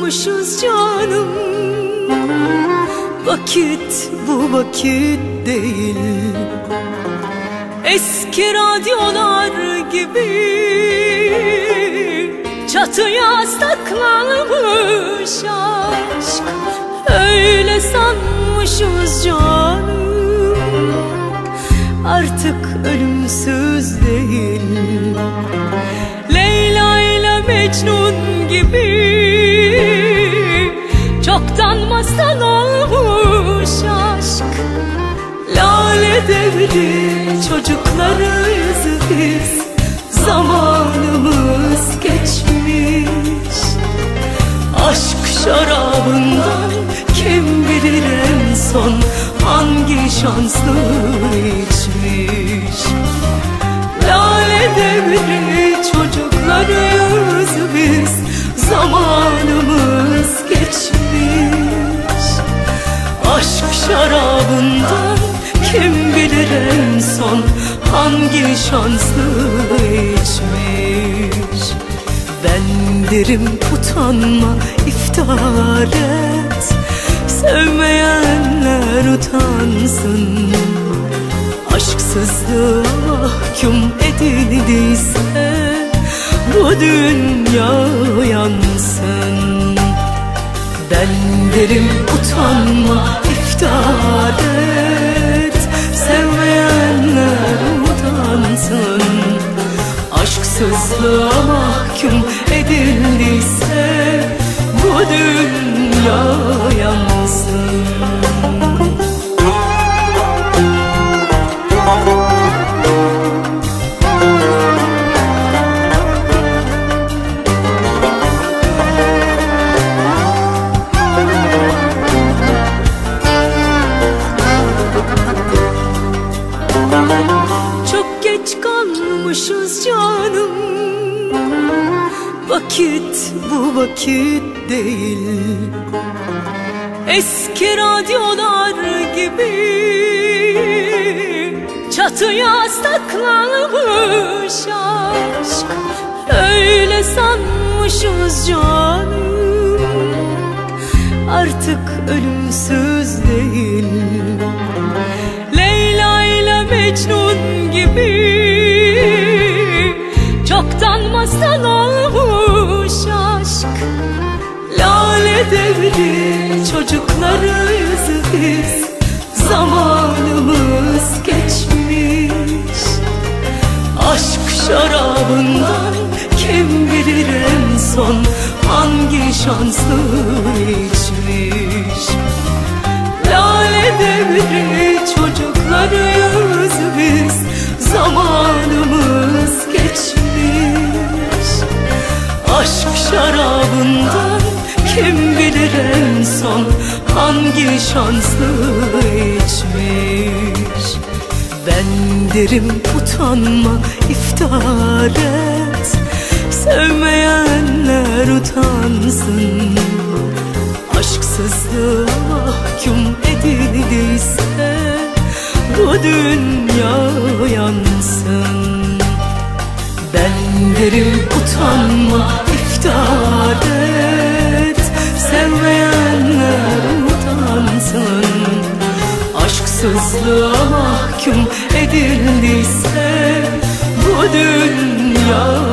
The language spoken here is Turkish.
Yorulmuşuz canım. Vakit bu vakit değil. Eski radyolar gibi Çatıya saklanmış aşk. Öyle sanmışız canım. Artık ölümsüz değil. Çoktan masal olmuş aşk. Lale devri çocuklarıyız biz Zamanımız geçmiş. Aşk şarabından kim bilir en son Hangi şanslı içmiş? Lale devri çocuklarıyız biz Hangi şanslı içmiş? Ben derim utanma iftihar et. Sevmeyenler utansın. Aşksızlığa mahkum edildiyse Bu dünya yansın. Ben derim utanma iftihar et Aşksızlığa mahkum edildiyse Bu dünya kalmışız canım. Vakit bu vakit değil. Eski radyolar gibi Çatıya saklanmış aşk. Öyle sanmışız canım. Artık ölümsüz değil. Leyla ile Mecnun gibi masal olmuş aşk. Lale devri çocuklarıyız biz Zamanımız geçmiş. Aşk şarabından kim bilir en son Hangi şanslı içmiş bilir en son? Hangi şanslı içmiş? Ben derim utanma iftihar et. Sevmeyenler utansın. Aşksızlığa mahkum edildiyse Bu dünya yansın. Ben derim utanma dünya